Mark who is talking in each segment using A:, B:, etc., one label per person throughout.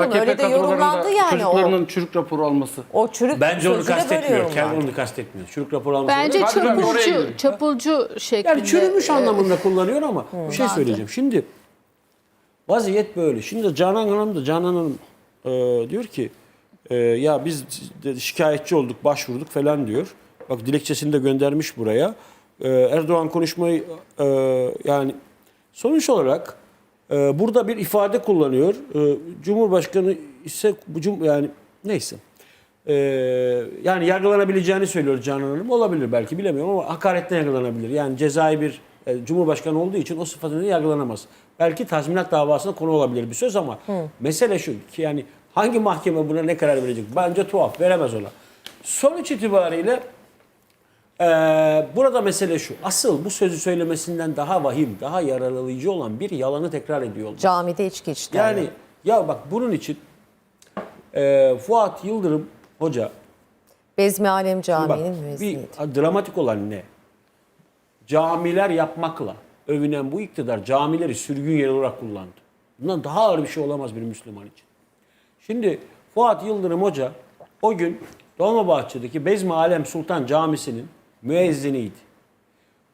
A: bölüyorum.
B: AKP
A: Öyle de yorumlandı yani o.
B: Çocuklarının çürük raporu alması.
A: O çürük
C: Bence onu
A: sözü de böyle
C: kastetmiyor. Kendi
A: yorumlandı.
C: onu kastetmiyor. Çürük rapor almış.
D: Bence
B: Hadi ben oraya
D: çapulcu,
B: gidiyorum.
D: çapulcu şeklinde.
C: Yani çürümüş
D: e,
C: anlamında kullanıyor ama bir şey söyleyeceğim. Şimdi vaziyet böyle. Şimdi Canan Hanım da Canan Hanım e, diyor ki e, ya biz de şikayetçi olduk, başvurduk falan diyor. Bak dilekçesini de göndermiş buraya. E, Erdoğan konuşmayı e, yani sonuç olarak e, burada bir ifade kullanıyor. E, Cumhurbaşkanı ise cum yani neyse. Ee, yani yargılanabileceğini söylüyor Canan Hanım. Olabilir belki bilemiyorum ama hakaretten yargılanabilir. Yani cezai bir e, cumhurbaşkanı olduğu için o sıfatıyla yargılanamaz. Belki tazminat davasına konu olabilir bir söz ama mesele şu ki yani hangi mahkeme buna ne karar verecek? Bence tuhaf. Veremez ona. Sonuç itibariyle e, burada mesele şu. Asıl bu sözü söylemesinden daha vahim, daha yaralayıcı olan bir yalanı tekrar ediyor olması.
A: Camide içki içtiler.
C: Yani ya bak bunun için e, Fuat Yıldırım Hoca
A: Bezmi Alem
C: Bak,
A: Camii'nin
C: bir
A: müezziniydi.
C: dramatik olan ne? Camiler yapmakla övünen bu iktidar camileri sürgün yeri olarak kullandı. Bundan daha ağır bir şey olamaz bir Müslüman için. Şimdi Fuat Yıldırım Hoca o gün Dolmabahçe'deki Bezmi Alem Sultan Camisi'nin müezziniydi.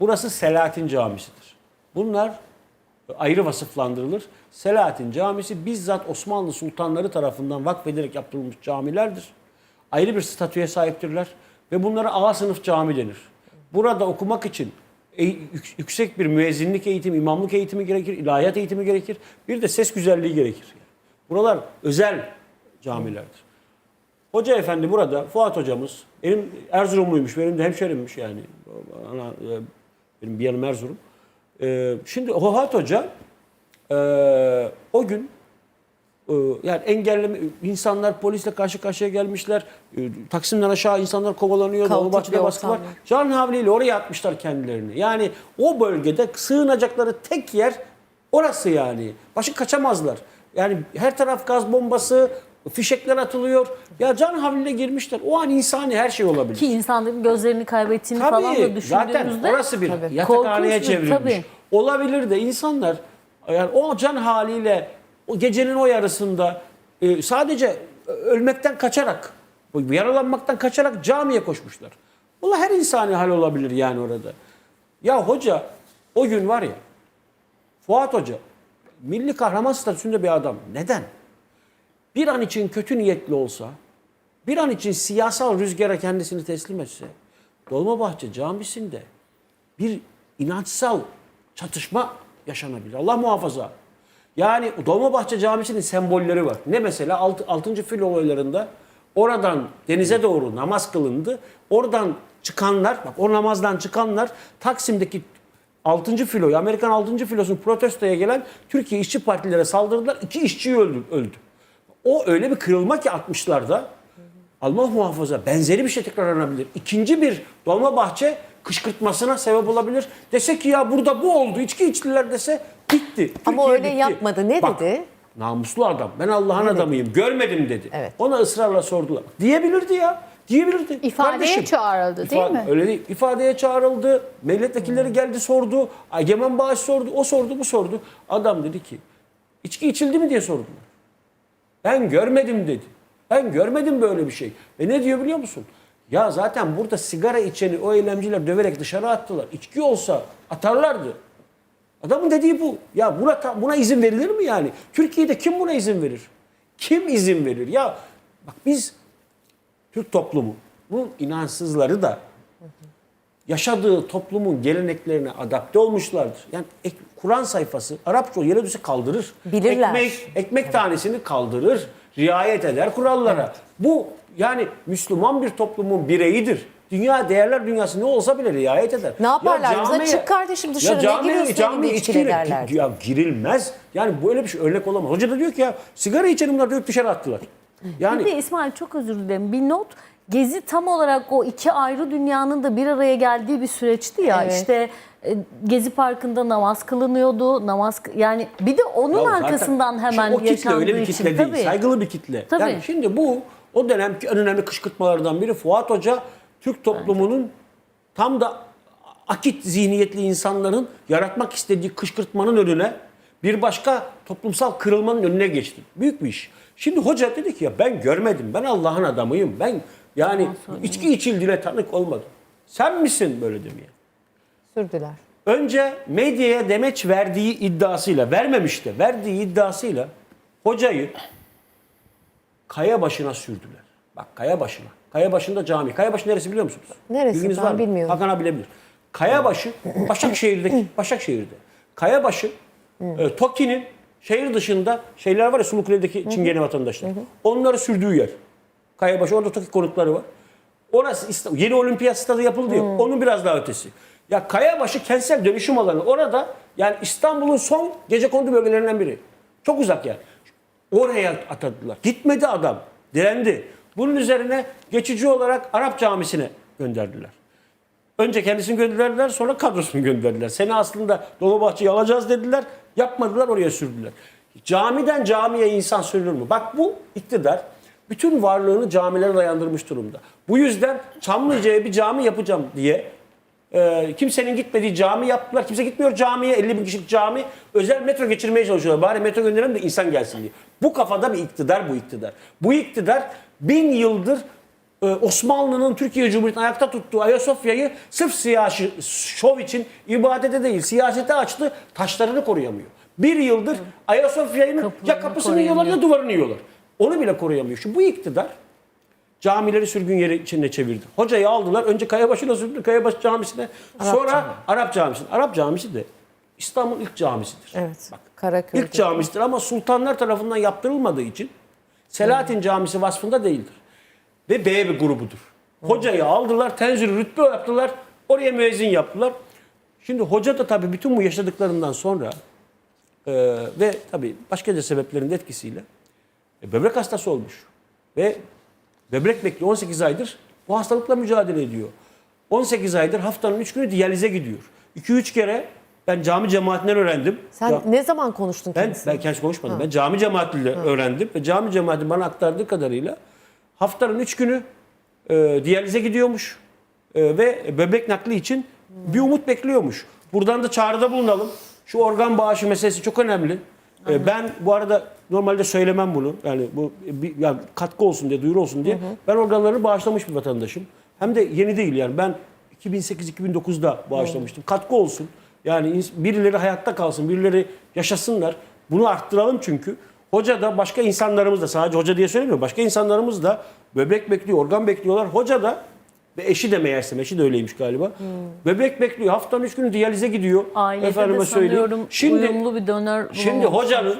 C: Burası Selahattin Camisi'dir. Bunlar ayrı vasıflandırılır. Selahattin Camisi bizzat Osmanlı sultanları tarafından vakfedilerek yaptırılmış camilerdir. Ayrı bir statüye sahiptirler ve bunlara A sınıf cami denir. Burada okumak için e- yük- yüksek bir müezzinlik eğitimi, imamlık eğitimi gerekir, ilahiyat eğitimi gerekir. Bir de ses güzelliği gerekir. Buralar özel camilerdir. Hoca efendi burada, Fuat hocamız, benim Erzurumluymuş, benim de hemşerimmiş yani. Ana, e, benim bir yanım Erzurum. E, şimdi Fuat hoca e, o gün e, yani engelleme insanlar polisle karşı karşıya gelmişler. E, Taksim'den aşağı insanlar kovalanıyor.
A: Bir
C: baskı var. Can havliyle oraya atmışlar kendilerini. Yani o bölgede sığınacakları tek yer orası yani. Başı kaçamazlar. Yani her taraf gaz bombası, fişekler atılıyor. Ya can havliyle girmişler. O an insani her şey olabilir.
E: Ki insanların gözlerini kaybettiğini falan da
C: Tabii
E: düşündüğümüzde
C: zaten orası bir
A: Tabii.
C: yatakhaneye çevrilmiş.
E: tabii.
C: Olabilir de insanlar yani o can haliyle o gecenin o yarısında e, sadece ölmekten kaçarak, yaralanmaktan kaçarak camiye koşmuşlar. Valla her insani hal olabilir yani orada. Ya hoca o gün var ya Fuat Hoca milli kahraman statüsünde bir adam. Neden? Bir an için kötü niyetli olsa, bir an için siyasal rüzgara kendisini teslim etse, Dolmabahçe Camisi'nde bir inançsal çatışma yaşanabilir. Allah muhafaza. Yani Dolmabahçe Camisi'nin sembolleri var. Ne mesela 6. fil olaylarında oradan denize doğru namaz kılındı. Oradan çıkanlar, bak o namazdan çıkanlar Taksim'deki 6. filoyu, Amerikan 6. filosunu protestoya gelen Türkiye işçi partilere saldırdılar. İki işçi öldü. öldü. O öyle bir kırılma ki 60'larda Allah muhafaza benzeri bir şey tekrarlanabilir. İkinci bir Dolmabahçe kışkırtmasına sebep olabilir. Dese ki ya burada bu oldu içki içtiler dese bitti.
A: Ama
C: Türkiye
A: öyle
C: bitti.
A: yapmadı. Ne
C: Bak,
A: dedi?
C: Namuslu adam. Ben Allah'ın adamıyım. Görmedim dedi.
A: Evet.
C: Ona ısrarla sordular. Diyebilirdi ya. Diyebilirdi.
D: İfadeye
C: Kardeşim,
D: çağrıldı değil mi?
C: Öyle değil. İfadeye çağrıldı. Milletvekilleri geldi sordu. Egemen Bağış sordu. O sordu bu sordu. Adam dedi ki içki içildi mi diye sordular. Ben görmedim dedi. Ben görmedim böyle bir şey. Ve ne diyor biliyor musun? Ya zaten burada sigara içeni o eylemciler döverek dışarı attılar. İçki olsa atarlardı. Adamın dediği bu. Ya buna buna izin verilir mi yani? Türkiye'de kim buna izin verir? Kim izin verir? Ya bak biz Türk toplumu bunun inançsızları da yaşadığı toplumun geleneklerine adapte olmuşlardır. Yani ek- Kur'an sayfası Arapça o yere düşse kaldırır.
A: Bilirler.
C: Ekmek, ekmek tanesini kaldırır. Riayet eder kurallara. Bu yani Müslüman bir toplumun bireyidir. Dünya değerler dünyası ne olsa bile riayet eder.
A: Ne yaparlar?
C: Ya camiye-
A: çık kardeşim dışarı, ne
C: camiye-
A: giriyorsun
C: camiye
A: elinde içkiyle
C: içkiyle
A: derler.
C: Ya girilmez. Yani böyle bir şey örnek olamaz. Hoca da diyor ki ya sigara bunlar dövüp dışarı attılar. Yani
E: Bir de İsmail çok özür dilerim. Bir not. Gezi tam olarak o iki ayrı dünyanın da bir araya geldiği bir süreçti ya.
A: Evet.
E: İşte e, Gezi Parkı'nda namaz kılınıyordu. Namaz yani bir de onun
C: Ya zaten
E: arkasından hemen
C: o kitle
E: yaşandığı
C: öyle bir
E: için
C: kitle değil.
E: tabii.
C: Saygılı bir kitle.
E: Tabii.
C: Yani şimdi bu o dönemki en önemli kışkırtmalardan biri Fuat Hoca Türk toplumunun tam da akit zihniyetli insanların yaratmak istediği kışkırtmanın önüne bir başka toplumsal kırılmanın önüne geçti. Büyük bir iş. Şimdi hoca dedi ki ya ben görmedim. Ben Allah'ın adamıyım. Ben yani içki içildiğine tanık olmadım. Sen misin böyle demeye?
A: Sürdüler.
C: Önce medyaya demeç verdiği iddiasıyla, vermemiş de verdiği iddiasıyla hocayı kaya başına sürdüler. Bak kaya başına. Kaya başında cami. Kaya başı neresi biliyor musunuz?
A: Neresi?
C: Bilginiz
A: Ben
C: var mı?
A: bilmiyorum.
C: Hakan abi bilebilir. Kayabaşı Başakşehir'deki Başakşehir'de. Kayabaşı e, Toki'nin şehir dışında şeyler var ya Sulukule'deki Çingene vatandaşlar. Onları sürdüğü yer. Kayabaşı orada Toki konutları var. Orası yeni olimpiyat stadı yapıldı ya. Onun biraz daha ötesi. Ya Kayabaşı kentsel dönüşüm alanı. Orada yani İstanbul'un son gecekondu bölgelerinden biri. Çok uzak yani. Oraya atadılar. Gitmedi adam. Direndi. Bunun üzerine geçici olarak Arap camisine gönderdiler. Önce kendisini gönderdiler sonra kadrosunu gönderdiler. Seni aslında Dolmabahçe'yi alacağız dediler. Yapmadılar oraya sürdüler. Camiden camiye insan sürülür mü? Bak bu iktidar bütün varlığını camilere dayandırmış durumda. Bu yüzden Çamlıca'ya bir cami yapacağım diye e, kimsenin gitmediği cami yaptılar. Kimse gitmiyor camiye 50 bin kişilik cami. Özel metro geçirmeye çalışıyorlar. Bari metro gönderelim de insan gelsin diye. Bu kafada bir iktidar bu iktidar. Bu iktidar bin yıldır e, Osmanlı'nın Türkiye Cumhuriyeti'ni ayakta tuttuğu Ayasofya'yı sırf siyasi şov için ibadete değil siyasete açtı taşlarını koruyamıyor. Bir yıldır Ayasofya'nın ya kapısını yiyorlar ya duvarını yiyorlar. Onu bile koruyamıyor. Şu bu iktidar camileri sürgün yeri içine çevirdi. Hocayı aldılar. Önce Kayabaşı'na sürdü. Kayabaşı Camisi'ne. sonra Arap Camisi'ne. Arap Camisi de İstanbul'un ilk camisidir.
A: Evet.
C: Bak,
A: Karaköy'de.
C: İlk camisidir ama sultanlar tarafından yaptırılmadığı için Selahattin Camisi vasfında değildir. Ve B bir grubudur. Hocayı aldılar, tenzülü rütbe yaptılar, oraya müezzin yaptılar. Şimdi hoca da tabii bütün bu yaşadıklarından sonra e, ve tabii başka da sebeplerin etkisiyle e, böbrek hastası olmuş. Ve böbrek bekliyor 18 aydır bu hastalıkla mücadele ediyor. 18 aydır haftanın 3 günü diyalize gidiyor. 2-3 kere ben cami cemaatinden öğrendim.
A: Sen
C: Ya-
A: ne zaman konuştun
C: ben, ben kendisi konuşmadım. Ben cami cemaatiyle öğrendim. Ve cami cemaati bana aktardığı kadarıyla haftanın üç günü e, diyalize gidiyormuş. E, ve böbrek nakli için bir umut bekliyormuş. Buradan da çağrıda bulunalım. Şu organ bağışı meselesi çok önemli. E, ben bu arada normalde söylemem bunu. Yani bu bir, yani katkı olsun diye, duyuru olsun diye. Ben organlarını bağışlamış bir vatandaşım. Hem de yeni değil yani. Ben 2008-2009'da bağışlamıştım. Katkı olsun. Yani birileri hayatta kalsın, birileri yaşasınlar. Bunu arttıralım çünkü. Hoca da başka insanlarımız da sadece hoca diye söylemiyorum. Başka insanlarımız da böbrek bekliyor, organ bekliyorlar. Hoca da ve eşi de meğersem eşi de öyleymiş galiba. Böbrek bekliyor. Haftanın üç günü diyalize gidiyor.
E: Ailede
C: Efendime
E: de sanıyorum
C: Şimdi
E: uyumlu bir döner
C: Şimdi hocanın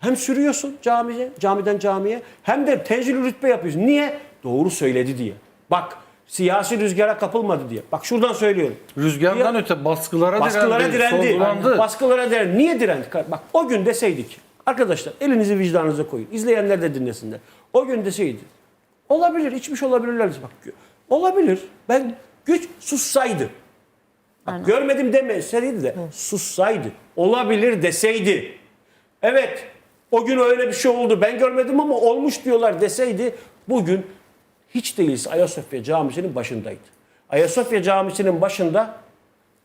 C: hem sürüyorsun camiye, camiden camiye hem de tenzil rütbe yapıyorsun. Niye? Doğru söyledi diye. Bak siyasi rüzgara kapılmadı diye. Bak şuradan söylüyorum.
B: Rüzgardan öte baskılara,
C: Baskılara direndi.
B: sorgulandı.
C: Baskılara direndi. Niye direndi? Bak o gün deseydik. Arkadaşlar elinizi vicdanınıza koyun. İzleyenler de dinlesinler. O gün deseydi. Olabilir. içmiş olabilirler. Bak olabilir. Ben güç sussaydı. Bak, görmedim demeseydi de sussaydı. Olabilir deseydi. Evet o gün öyle bir şey oldu ben görmedim ama olmuş diyorlar deseydi bugün hiç değilse Ayasofya Camisi'nin başındaydı. Ayasofya Camisi'nin başında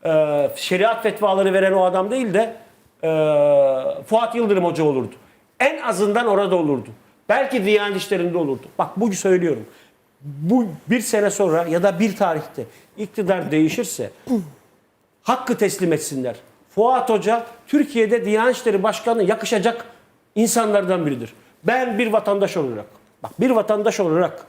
C: e, şeriat fetvaları veren o adam değil de e, Fuat Yıldırım Hoca olurdu. En azından orada olurdu. Belki Diyanet İşleri'nde olurdu. Bak bu söylüyorum. Bu bir sene sonra ya da bir tarihte iktidar değişirse hakkı teslim etsinler. Fuat Hoca Türkiye'de Diyanet İşleri Başkanı yakışacak insanlardan biridir. Ben bir vatandaş olarak, bak bir vatandaş olarak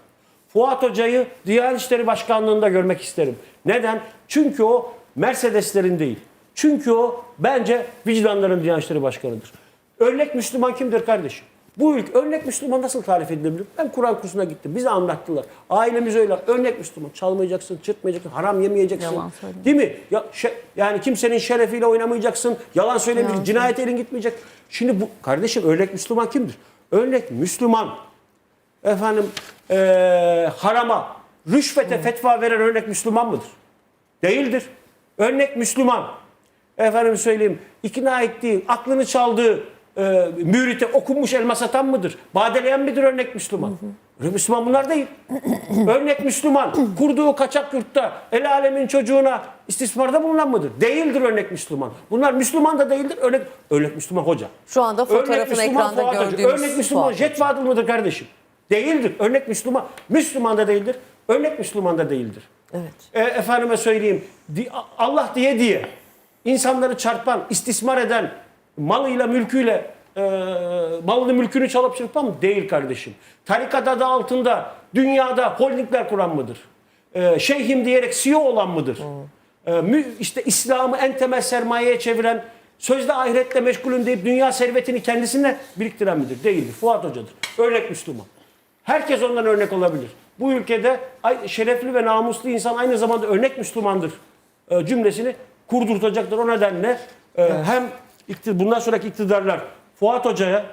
C: Fuat Hoca'yı Diyanet İşleri Başkanlığı'nda görmek isterim. Neden? Çünkü o Mercedeslerin değil. Çünkü o bence vicdanların Diyanet İşleri Başkanı'dır. Örnek Müslüman kimdir kardeşim? Bu ülke örnek Müslüman nasıl tarif edilebilir? Ben Kur'an kursuna gittim. Bize anlattılar. Ailemiz öyle. Örnek Müslüman. Çalmayacaksın, çırpmayacaksın, haram yemeyeceksin.
E: Yalan söyleme.
C: Değil mi? Ya, şe- yani kimsenin şerefiyle oynamayacaksın. Yalan söylemeyeceksin. Cinayet elin gitmeyecek. Şimdi bu kardeşim örnek Müslüman kimdir? Örnek Müslüman. Efendim eee, harama, rüşvete fetva veren örnek Müslüman mıdır? Değildir. Örnek Müslüman. Efendim söyleyeyim ikna ettiği, aklını çaldığı e, mürite okunmuş elma satan mıdır? Badeleyen midir örnek Müslüman? Öyle Müslüman bunlar değil. örnek Müslüman kurduğu kaçak yurtta el alemin çocuğuna istismarda bulunan mıdır? Değildir örnek Müslüman. Bunlar Müslüman da değildir. Örnek, örnek Müslüman hoca.
A: Şu anda fotoğrafını ekranda
C: Fuat Hoca.
A: gördüğümüz
C: Örnek Müslüman
A: Fuat
C: Jet Fadıl mıdır kardeşim? Değildir. Örnek Müslüman. Müslüman da değildir. Örnek Müslüman da değildir.
A: Evet.
C: E, efendime söyleyeyim Allah diye diye insanları çarpan, istismar eden, malıyla mülküyle e, malını mülkünü çalıp çırpan mı? Değil kardeşim. Tarikat adı altında dünyada holdingler kuran mıdır? E, şeyhim diyerek CEO olan mıdır? E, mü- işte İslam'ı en temel sermayeye çeviren, sözde ahiretle meşgulüm deyip dünya servetini kendisine biriktiren midir? Değildir. Fuat Hoca'dır. Örnek Müslüman. Herkes ondan örnek olabilir. Bu ülkede şerefli ve namuslu insan aynı zamanda örnek Müslümandır e, cümlesini kurdurtacaktır. O nedenle e, hem bundan sonraki iktidarlar Fuat Hoca'ya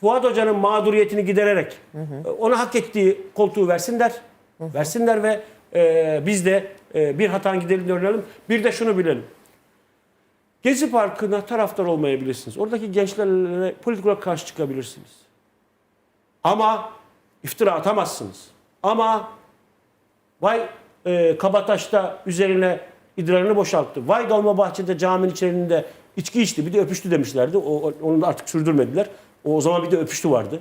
C: Fuat Hoca'nın mağduriyetini gidererek e, ona hak ettiği koltuğu versinler. Versinler ve e, biz de e, bir hatan gidelim de öğrenelim. Bir de şunu bilelim. Gezi Parkı'na taraftar olmayabilirsiniz. Oradaki gençlerle politik olarak karşı çıkabilirsiniz. Ama iftira atamazsınız. Ama vay e, Kabataş'ta üzerine idrarını boşalttı. Vay Dolmabahçe'de caminin içerisinde içki içti. Bir de öpüştü demişlerdi. O, onu da artık sürdürmediler. O, o zaman bir de öpüştü vardı.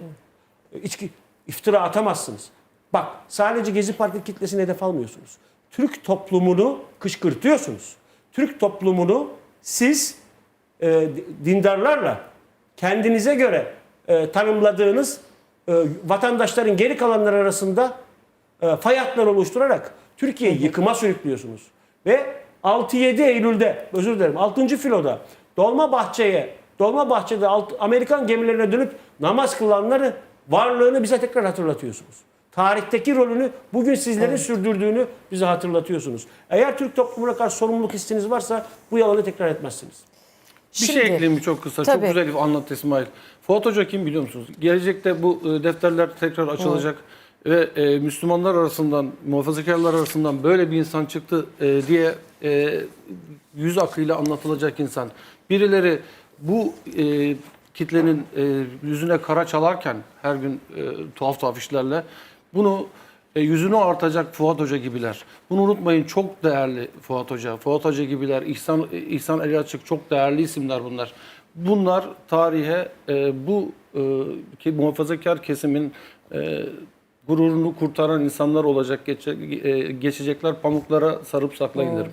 C: E, İçki, iftira atamazsınız. Bak sadece Gezi Parkı kitlesini hedef almıyorsunuz. Türk toplumunu kışkırtıyorsunuz. Türk toplumunu siz e, dindarlarla kendinize göre e, tanımladığınız e, vatandaşların geri kalanlar arasında e, fay hatları oluşturarak Türkiye'yi yıkıma sürüklüyorsunuz. Ve 6-7 Eylül'de, özür dilerim 6. filoda Dolmabahçe'ye, Dolmabahçe'de alt- Amerikan gemilerine dönüp namaz kılanları varlığını bize tekrar hatırlatıyorsunuz. Tarihteki rolünü bugün sizlerin sürdürdüğünü bize hatırlatıyorsunuz. Eğer Türk toplumuna karşı sorumluluk hissiniz varsa bu yalanı tekrar etmezsiniz.
B: Bir şey
A: Şimdi-
B: ekleyeyim çok kısa.
A: Tabii.
B: Çok güzel anlattı İsmail. Fuat Hoca kim biliyor musunuz? Gelecekte bu e, defterler tekrar açılacak ve e, Müslümanlar arasından, muhafazakarlar arasından böyle bir insan çıktı e, diye e, yüz akıyla anlatılacak insan. Birileri bu e, kitlenin e, yüzüne kara çalarken her gün e, tuhaf tuhaf işlerle bunu e, yüzünü artacak Fuat Hoca gibiler. Bunu unutmayın çok değerli Fuat Hoca. Fuat Hoca gibiler, İhsan, İhsan Ali Açık çok değerli isimler bunlar. Bunlar tarihe e, bu e, ki muhafazakar kesimin e, gururunu kurtaran insanlar olacak, geçe, e, geçecekler. Pamuklara sarıp saklayın derim.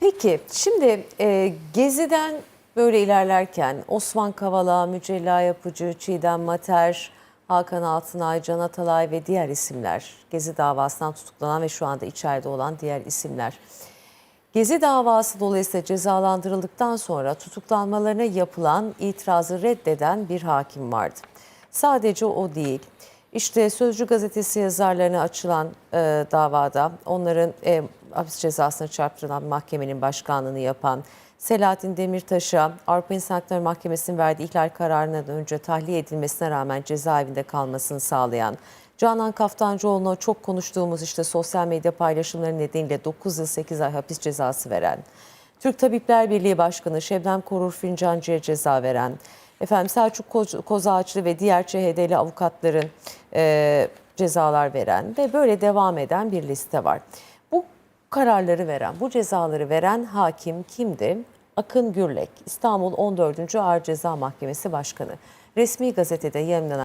A: Peki şimdi e, Gezi'den böyle ilerlerken Osman Kavala, Mücella Yapıcı, Çiğdem Mater, Hakan Altınay, Can Atalay ve diğer isimler Gezi davasından tutuklanan ve şu anda içeride olan diğer isimler. Gezi davası dolayısıyla cezalandırıldıktan sonra tutuklanmalarına yapılan itirazı reddeden bir hakim vardı. Sadece o değil. İşte Sözcü gazetesi yazarlarına açılan e, davada onların e, hapis cezasına çarptırılan mahkemenin başkanlığını yapan Selahattin Demirtaş'a Avrupa İnsan Hakları Mahkemesi'nin verdiği ihlal kararından önce tahliye edilmesine rağmen cezaevinde kalmasını sağlayan Canan Kaftancıoğlu'na çok konuştuğumuz işte sosyal medya paylaşımları nedeniyle 9 yıl 8 ay hapis cezası veren, Türk Tabipler Birliği Başkanı Şebnem Korur Fincancı'ya ceza veren, efendim Selçuk Koz- Kozağaçlı ve diğer CHD'li avukatların e, cezalar veren ve böyle devam eden bir liste var. Bu kararları veren, bu cezaları veren hakim kimdi? Akın Gürlek, İstanbul 14. Ağır Ceza Mahkemesi Başkanı. Resmi gazetede yayınlanan